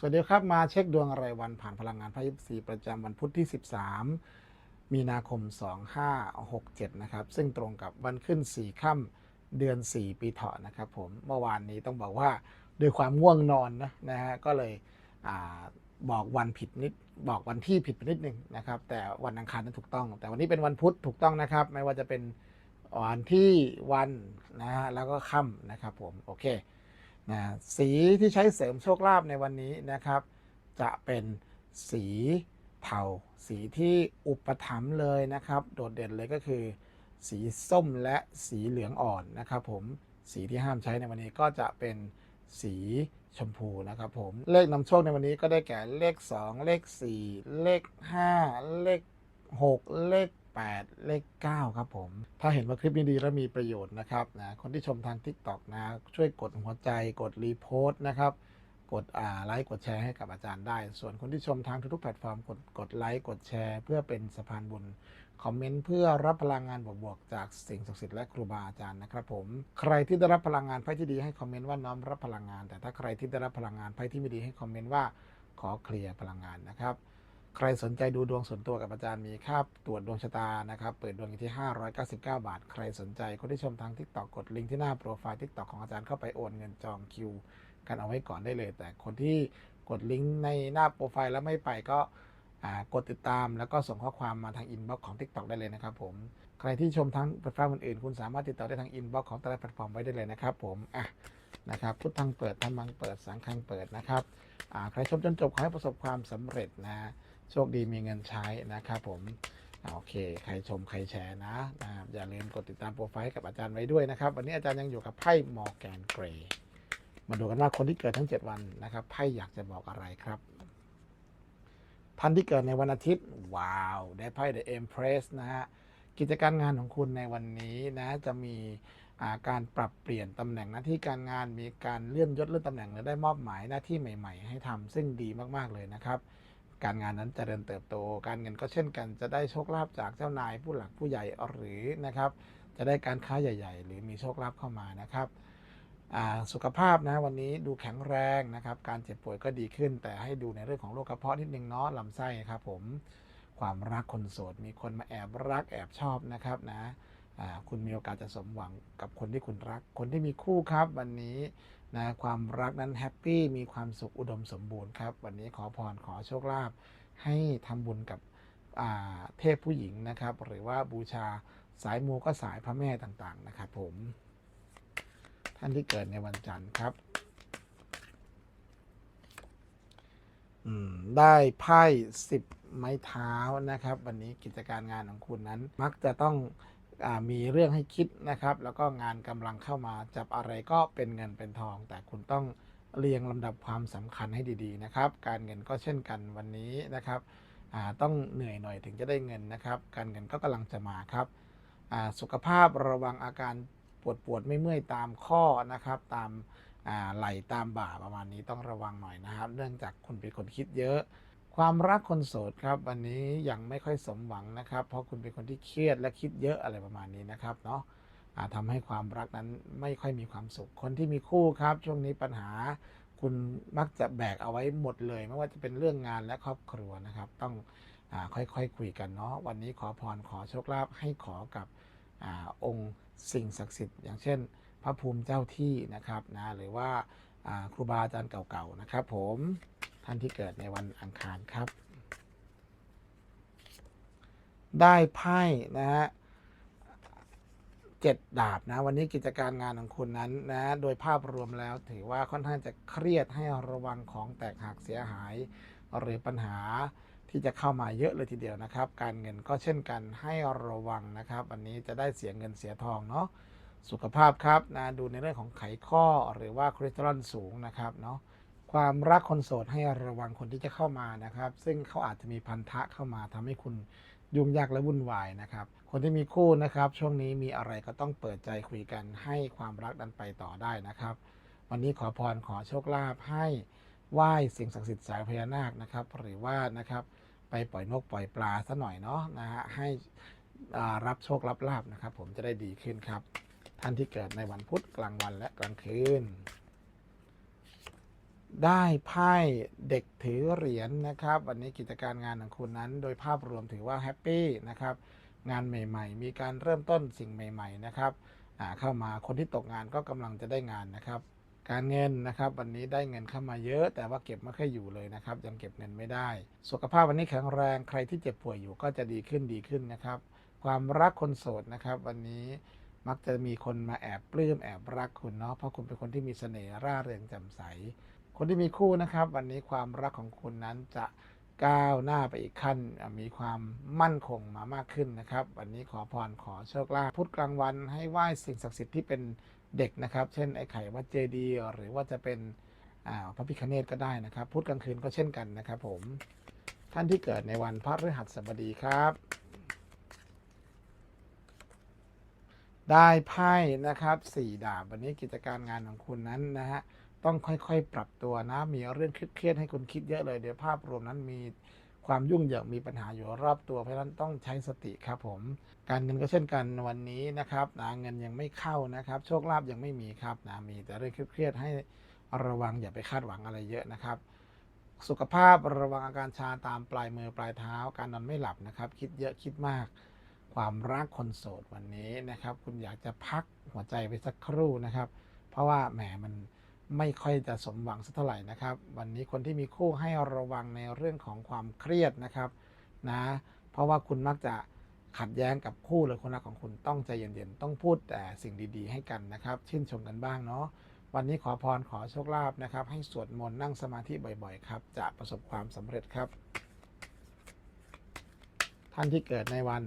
สวัสดีครับ มาเช็คดวงรายวันผ่านพลังงานพระยิปซีประจำวันพุธที่ 13 มีนาคม 2567 นะครับ ซึ่งตรงกับวันขึ้น 4 ค่ำเดือน 4 ปีเถาะนะครับผมเมื่อวานนี้ต้องบอกว่าด้วยความง่วงนอนนะนะฮะก็เลยอบอกวันผิดนิดบอกวันที่ผิดไปนิดนึงนะครับ แต่วันอังคารนั้นถูกต้อง แต่วันนี้เป็นวันพุธถูกต้องนะครับ ไม่ว่าจะเป็นวันที่วันนะฮะแล้วก็ค่ำนะครับผมโอเค นะสีที่ใช้เสริมโชคลาภในวันนี้นะครับ จะเป็นสีเทาสีที่อุปถัมภ์เลยนะครับ โดดเด่นเลยก็คือ สีส้มและสีเหลืองอ่อนนะครับ ผมสีที่ห้ามใช้ในวันนี้ก็จะเป็นสีชมพูนะครับผมเลขนำโชคในวันนี้ก็ได้แก่เลข 2 เลข 4 เลข 5 เลข 6 เลข 8 เลข 9 ครับผม ถ้าเห็นว่าคลิปนี้ดีและมีประโยชน์นะครับนะคนที่ชมทาง TikTok นะ ช่วยกดหัวใจกดรีโพสต์นะครับ กดอ่าไลค์กดแชร์ให้กับอาจารย์ได้ ส่วนคนที่ชมทางทุกๆแพลตฟอร์ม กดกดไลค์กดแชร์ เพื่อเป็นสะพานบุญคอมเมนต์เพื่อรับพลังงานบวกๆจากสิ่งศักดิ์สิทธิ์และครูบาอาจารย์นะครับผม ใครที่ได้รับพลังงานไพ่ที่ดีให้คอมเมนต์ว่าน้อมรับพลังงาน แต่ถ้าใครที่ได้รับพลังงานไพ่ที่ไม่ดีให้คอมเมนต์ว่าขอเคลียร์พลังงานนะครับ ใครสนใจดูดวงส่วนตัวกับอาจารย์มีค่าตรวจดวงชะตานะครับ เปิดดวงอยู่ที่ 599 บาท ใครสนใจคนที่ชมทาง TikTok กดลิงก์ที่หน้าโปรไฟล์ TikTok ของอาจารย์เข้าไปโอนเงินจองคิว กันเอาไว้ก่อนได้เลย แต่คนที่กดลิงก์ในหน้าโปรไฟล์แล้วไม่ไปก็กดติดตามแล้วก็ส่งข้อความมาทางอินบ็อกซ์ของ TikTok ได้เลยนะครับผม ใครที่ชมทั้งแพลตฟอร์มอื่นๆ คุณสามารถติดต่อได้ทางอินบ็อกซ์ของแต่ละแพลตฟอร์มไว้ได้เลยนะครับผมอะนะครับพุทธังเปิดธรรมังเปิดสังฆังเปิดนะครับใครชมจนจบขอให้ประสบความสำเร็จนะ โชคดีมีเงินใช้นะครับผมโอเค ใครชมใครแชร์นะนะครับอย่าลืมกดติดตามโปรไฟล์กับอาจารย์ไว้ด้วยนะครับ วันนี้อาจารย์ยังอยู่กับไพ่มอร์แกนเกรย์มาดูกันว่าคนที่เกิดทั้ง 7 วันนะครับไพ่อยากจะบอกอะไรครับ ท่านที่เกิดในวันอาทิตย์ ว้าว ได้ไพ่ The Empress นะฮะกิจการงานของคุณในวันนี้นะจะมีาการปรับเปลี่ยนตำแหน่งหน้าที่การงานมีการเลื่อนยศเลื่อนตำแหน่งและได้มอบหมายหน้าที่ใหม่ ๆ ให้ทำซึ่งดีมากๆเลยนะครับ การงานนั้นจเจริญเติบโต การเงินก็เช่นกันจะได้โชคลาภจากเจ้านายผู้หลักผู้ใหญ่หรือนะครับ จะได้การค้าใหญ่ ๆ หรือมีโชคลาภเข้ามานะครับสุขภาพนะวันนี้ดูแข็งแรงนะครับ การเจ็บป่วยก็ดีขึ้น แต่ให้ดูในเรื่องของโรคกระเพาะนิดนึงเนาะลำไส้ครับผมความรักคนโสดมีคนมาแอบรักแอบชอบนะครับนะ คุณมีโอกาสจะสมหวังกับคนที่คุณรัก คนที่มีคู่ครับ วันนี้นะความรักนั้นแฮปปี้มีความสุขอุดมสมบูรณ์ครับ วันนี้ขอพรขอโชคลาภให้ทำบุญกับเทพผู้หญิงนะครับ หรือว่าบูชาสายมูก็สายพระแม่ต่างๆนะครับผม ท่านที่เกิดในวันจันทร์ครับได้ไพ่สิบไม้เท้านะครับ วันนี้กิจการงานของคุณนั้นมักจะต้อง มีเรื่องให้คิดนะครับ แล้วก็งานกำลังเข้ามาจับอะไรก็เป็นเงินเป็นทอง แต่คุณต้องเรียงลำดับความสำคัญให้ดีๆนะครับ การเงินก็เช่นกันวันนี้นะครับต้องเหนื่อยหน่อยถึงจะได้เงินนะครับ การเงินก็กำลังจะมาครับสุขภาพระวังอาการปวดปวดไม่เมื่อยตามข้อนะครับ ตามไหล่ตามบ่าประมาณนี้ต้องระวังหน่อยนะครับ เนื่องจากคุณเป็นคนคิดเยอะ ความรักคนโสดครับวันนี้ยังไม่ค่อยสมหวังนะครับ เพราะคุณเป็นคนที่เครียดและคิดเยอะอะไรประมาณนี้นะครับเนาะอ่าทำให้ความรักนั้นไม่ค่อยมีความสุข คนที่มีคู่ครับ ช่วงนี้ปัญหาคุณมักจะแบกเอาไว้หมดเลย ไม่ว่าจะเป็นเรื่องงานและครอบครัวนะครับ ต้องอค่อยๆคคุยกันเนาะวันนี้ขอพรขอโชคลาภให้ขอกับอองค์สิ่งศักดิ์สิทธิ์ อย่างเช่น พระภูมิเจ้าที่นะครับนะหรือว่าครูบาอาจารย์เก่าๆนะครับ ผม ท่านที่เกิดในวันอังคารครับ ได้ไพ่นะฮะเจ็ดดาบนะ วันนี้กิจการงานของคุณนั้นนะ โดยภาพรวมแล้วถือว่าค่อนข้างจะเครียดให้ระวังของแตกหักเสียหาย หรือปัญหาที่จะเข้ามาเยอะเลยทีเดียวนะครับ การเงินก็เช่นกันให้ระวังนะครับ วันนี้จะได้เสียเงินเสียทองเนาะสุขภาพครับนะดูในเรื่องของไขข้อหรือว่าคอเลสเตอรอลสูงนะครับเนาะ ความรักคนโสดให้ระวังคนที่จะเข้ามานะครับ ซึ่งเขาอาจจะมีพันธะเข้ามาทำให้คุณยุ่งยากและวุ่นวายนะครับ คนที่มีคู่นะครับ ช่วงนี้มีอะไรก็ต้องเปิดใจคุยกันให้ความรักนั้นไปต่อได้นะครับ วันนี้ขอพรขอโชคลาภให้ไหว้สิ่งศักดิ์สิทธิ์สายพญานาคนะครับ หรือว่านะครับไปปล่อยนกปล่อยปลาซะหน่อยเนาะนะฮะให้รับโชครับลาบนะครับ ผมจะได้ดีขึ้นครับ ท่านที่เกิดในวันพุธกลางวันและกลางคืน ได้ไพ่เด็กถือเหรียญนะครับ วันนี้กิจการงานของคุณนั้น โดยภาพรวมถือว่าแฮปปี้นะครับ งานใหม่ ๆ มีการเริ่มต้นสิ่งใหม่ ๆ นะครับเข้ามาคนที่ตกงานก็กำลังจะได้งานนะครับ การเงินนะครับวันนี้ได้เงินเข้ามาเยอะ แต่ว่าเก็บไม่ค่อยอยู่เลยนะครับ ยังเก็บเงินไม่ได้ สุขภาพวันนี้แข็งแรงใครที่เจ็บป่วยอยู่ก็จะดีขึ้นดีขึ้นนะครับ ความรักคนโสดนะครับ วันนี้มักจะมีคนมาแอบปลื้มแอบรักคุณเนาะเพราะคุณเป็นคนที่มีเสน่ห์ร่าเริงแจ่มใส คนที่มีคู่นะครับ วันนี้ความรักของคุณนั้นจะก้าวหน้าไปอีกขั้น มีความมั่นคงมามากขึ้นนะครับ วันนี้ขอพรขอโชคลาภพุธกลางวันให้ไหว้สิ่งศักดิ์สิทธิ์ที่เป็นเด็กนะครับ เช่นไอ้ไข่วัดเจดีย์หรือว่าจะเป็นอ่าพระพิคเนตก็ได้นะครับ พุธกลางคืนก็เช่นกันนะครับผมท่านที่เกิดในวันพระฤหัสบดีครับ ได้ไพ่นะครับสี่ดาบวันนี้กิจการงานของคุณนั้นนะฮะ ต้องค่อยๆ ปรับตัวนะ มีเรื่องเครียดๆให้คุณคิดเยอะเลย เดี๋ยวภาพรวมนั้นมีความยุ่งเหยิงมีปัญหาอยู่รอบตัวเพราะฉะนั้นต้องใช้สติครับผม การเงินก็เช่นกันวันนี้นะครับนะเงินยังไม่เข้านะครับ โชคลาภยังไม่มีครับนะมีแต่เรื่องเครียดๆให้ระวังอย่าไปคาดหวังอะไรเยอะนะครับ สุขภาพระวังอาการชาตามปลายมือปลายเท้า การนอนไม่หลับนะครับ คิดเยอะคิดมาก ความรักคนโสดวันนี้นะครับ คุณอยากจะพักหัวใจไปสักครู่นะครับ เพราะว่าแหมมัน ไม่ค่อยจะสมหวังสักเท่าไหร่นะครับ วันนี้คนที่มีคู่ให้ระวังในเรื่องของความเครียดนะครับนะเพราะว่าคุณมักจะขัดแย้งกับคู่หรือคนรักของคุณต้องใจเย็นๆต้องพูดแต่สิ่งดีๆ ให้กันนะครับ ชื่นชมกันบ้างเนาะวันนี้ขอพรขอโชคลาภนะครับ ให้สวดมนต์นั่งสมาธิบ่อยๆครับจะประสบความสำเร็จครับ ท่านที่เกิดในวัน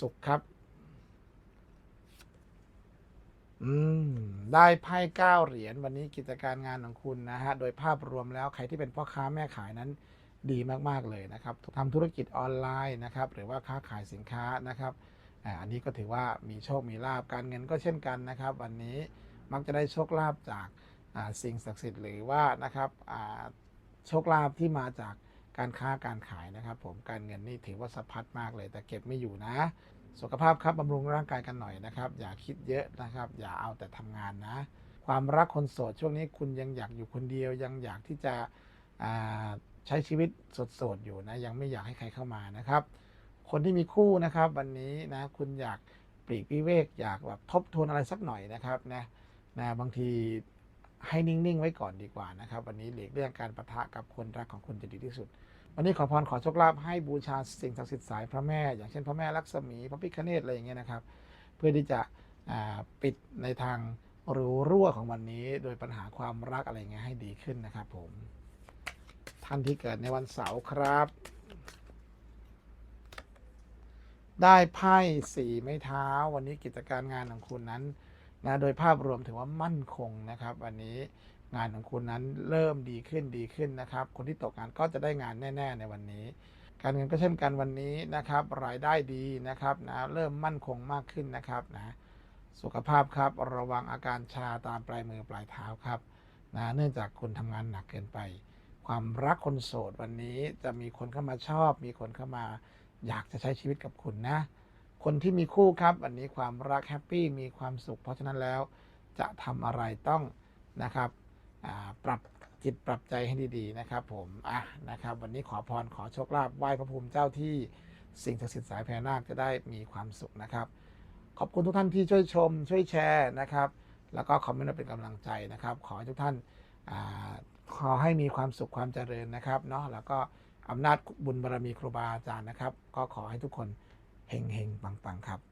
สุขครับ อืม ได้ไพ่เก้าเหรียญวันนี้กิจการงานของคุณนะฮะ โดยภาพรวมแล้วใครที่เป็นพ่อค้าแม่ขายนั้นดีมาก ๆ เลยนะครับทำธุรกิจออนไลน์นะครับ หรือว่าค้าขายสินค้านะครับอันนี้ก็ถือว่ามีโชค มีลาบการเงินก็เช่นกันนะครับ วันนี้มักจะได้โชคลาภจากสิ่งศักดิ์สิทธิ์หรือว่านะครับโชคลาภที่มาจากการค้าการขายนะครับ ผมการเงินนี่ถือว่าสะพัดมากเลย แต่เก็บไม่อยู่นะ สุขภาพครับบำรุงร่างกายกันหน่อยนะครับ อย่าคิดเยอะนะครับ อย่าเอาแต่ทำงานนะ ความรักคนโสดช่วงนี้คุณยังอยากอยู่คนเดียว ยังอยากที่จะใช้ชีวิตโสดๆอยู่นะ ยังไม่อยากให้ใครเข้ามานะครับ คนที่มีคู่นะครับ วันนี้นะคุณอยากปลีกวิเวกอยากแบบทบทวนอะไรสักหน่อยนะครับนะนะบางทีให้นิ่งๆ ไว้ก่อนดีกว่านะครับ วันนี้หลีกเลี่ยงการประทะกับคนรักของคุณจะดีที่สุด วันนี้ขอพรขอโชคลาภให้บูชาสิ่งศักดิ์สิทธิ์สายพระแม่ อย่างเช่นพระแม่ลักษมีพระพิฆเนศอะไรอย่างเงี้ยนะครับ เพื่อที่จะปิดในทางรูรั่วของวันนี้ โดยปัญหาความรักอะไรเงี้ยให้ดีขึ้นนะครับผมท่านที่เกิดในวันเสาร์ครับ ได้ไพ่สี่ไม้เท้า วันนี้กิจการงานของคุณนั้นนะโดยภาพรวมถือว่ามั่นคงนะครับ วันนี้ งานของคุณนั้นเริ่มดีขึ้นดีขึ้นนะครับ คนที่ตกงานก็จะได้งานแน่ ๆ ในวันนี้ การเงินก็เช่นกันวันนี้นะครับ รายได้ดีนะครับนะเริ่มมั่นคงมากขึ้นนะครับนะสุขภาพครับระวังอาการชาตามปลายมือปลายเท้าครับนะเนื่องจากคุณทำงานหนักเกินไป ความรักคนโสดวันนี้จะมีคนเข้ามาชอบ มีคนเข้ามาอยากจะใช้ชีวิตกับคุณนะ คนที่มีคู่ครับวันนี้ความรักแฮปปี้มีความสุข เพราะฉะนั้นแล้วจะทำอะไรต้องนะครับ ปรับจิตปรับใจให้ดีๆนะครับผมอะนะครับ วันนี้ขอพรขอโชคลาภไหว้พระภูมิเจ้าที่สิ่งศักดิ์สิทธิ์สายพญานาคจะได้มีความสุขนะครับ ขอบคุณทุกท่านที่ช่วยชม ช่วยแชร์นะครับ แล้วก็คอมเมนต์มาเป็นกำลังใจนะครับ ขอให้ทุกท่านอขอให้มีความสุขความเจริญนะครับเนาะแล้วก็อำนาจบุญบารมีครูบาอาจารย์นะครับ ก็ขอให้ทุกคนเฮงเฮงๆปังครับ